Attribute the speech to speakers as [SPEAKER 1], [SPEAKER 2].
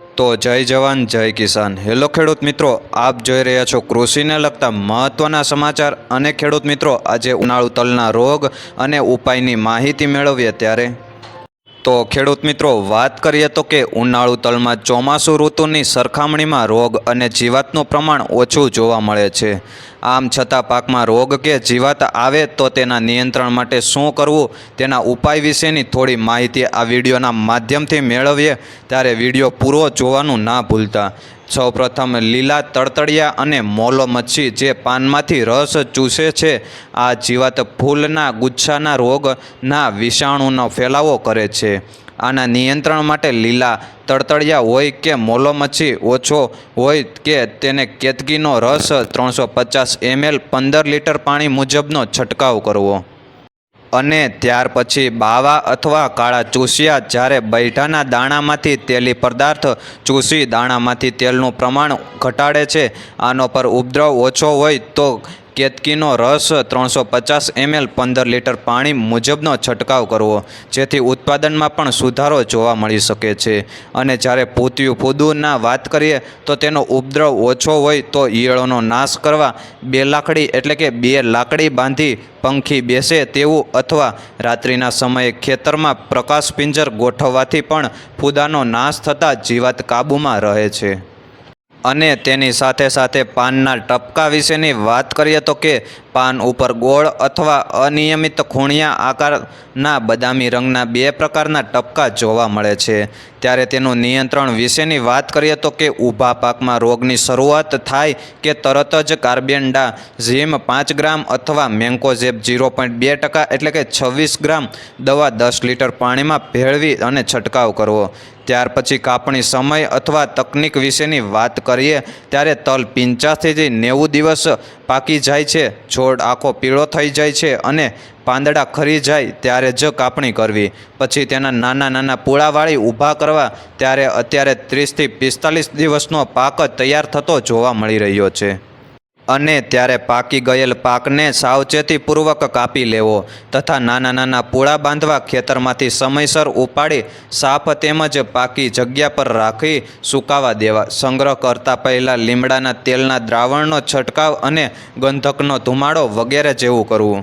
[SPEAKER 1] તો જય જવાન, જય કિસાન. હેલો ખેડૂત મિત્રો, આપ જોઈ રહ્યા છો કૃષિને લગતા મહત્ત્વના સમાચાર અને ખેડૂત મિત્રો, આજે ઉનાળુ તલના રોગ અને ઉપાયની માહિતી મેળવીએ ત્યારે તો ખેડૂત મિત્રો, વાત કરીએ તો કે ઉનાળુ તલમાં ચોમાસું ઋતુની સરખામણીમાં રોગ અને જીવાતનું પ્રમાણ ઓછું જોવા મળે છે. આમ છતાં પાકમાં રોગ કે જીવાત આવે તો તેના નિયંત્રણ માટે શું કરવું, તેના ઉપાય વિશેની થોડી માહિતી આ વિડીયોના માધ્યમથી મેળવીએ. ત્યારે વીડિયો પૂરો જોવાનું ના ભૂલતા. સૌપ્રથમ લીલા તળતળિયા અને મોલો મચ્છી જે પાનમાંથી રસ ચૂસે છે, આ જીવાત ફૂલના ગુચ્છાના રોગના વિષાણુનો ફેલાવો કરે છે. આના નિયંત્રણ માટે લીલા તળતળિયા હોય કે મોલો મચ્છી ઓછો હોય કે તેને કેતકીનો રસ ત્રણસો પચાસ એમએલ પંદર લીટર પાણી મુજબનો છંટકાવ કરવો. અને ત્યાર પછી બાવા અથવા કાળા ચૂસિયા જ્યારે બૈઠાના દાણામાંથી તેલી પદાર્થ ચૂસી દાણામાંથી તેલનું પ્રમાણ ઘટાડે છે, આનો પર ઉપદ્રવ ઓછો હોય તો કેતકીનો રસ ત્રણસો પચાસ એમએલ પંદર લીટર પાણી મુજબનો છંટકાવ કરવો, જેથી ઉત્પાદનમાં પણ સુધારો જોવા મળી શકે છે. અને જ્યારે પૂતિયું ફૂદુના વાત કરીએ, તો તેનો ઉપદ્રવ ઓછો હોય તો ઈયળોનો નાશ કરવા બે લાકડી એટલે કે બે લાકડી બાંધી પંખી બેસે તેવું અથવા રાત્રિના સમયે ખેતરમાં પ્રકાશ પિંજર ગોઠવવાથી પણ ફૂદાનો નાશ થતાં જીવાત કાબૂમાં રહે છે. અને તેની સાથે સાથે પાનના ટપકા વિશેની વાત કરીએ તો કે પાન ઉપર ગોળ અથવા અનિયમિત ખૂણિયા આકારના બદામી રંગના બે પ્રકારના ટપકા જોવા મળે છે. ત્યારે તેનું નિયંત્રણ વિશેની વાત કરીએ તો કે ઊભા પાકમાં રોગની શરૂઆત થાય કે તરત જ કાર્બેન્ડા ઝીમ પાંચ ગ્રામ અથવા મેન્કોઝેબ ઝીરો પોઈન્ટ બે ટકા એટલે કે છવ્વીસ ગ્રામ દવા દસ લીટર પાણીમાં ભેળવી અને છંટકાવ કરવો. ત્યાર પછી કાપણી સમય અથવા તકનિક વિશેની વાત કરીએ ત્યારે તલ પંચ્યાસીથી નેવું દિવસ પાકી જાય છે, છોડ આખો પીળો થઈ જાય છે અને પાંદડા ખરી જાય ત્યારે જ કાપણી કરવી. પછી તેના નાના નાના પૂળાવાળી ઊભા કરવા ત્યારે અત્યારે ત્રીસથી પિસ્તાલીસ દિવસનો પાક તૈયાર થતો જોવા મળી રહ્યો છે. અને ત્યારે પાકી ગયેલ પાકને સાવચેતીપૂર્વક કાપી લેવો તથા નાના નાના પૂળા બાંધવા ખેતરમાંથી સમયસર ઉપાડી સાફ તેમજ પાકી જગ્યા પર રાખી સુકાવા દેવા. સંગ્રહ કરતા પહેલાં લીમડાના તેલના દ્રાવણનો છંટકાવ અને ગંધકનો ધુમાડો વગેરે જેવું કરવું.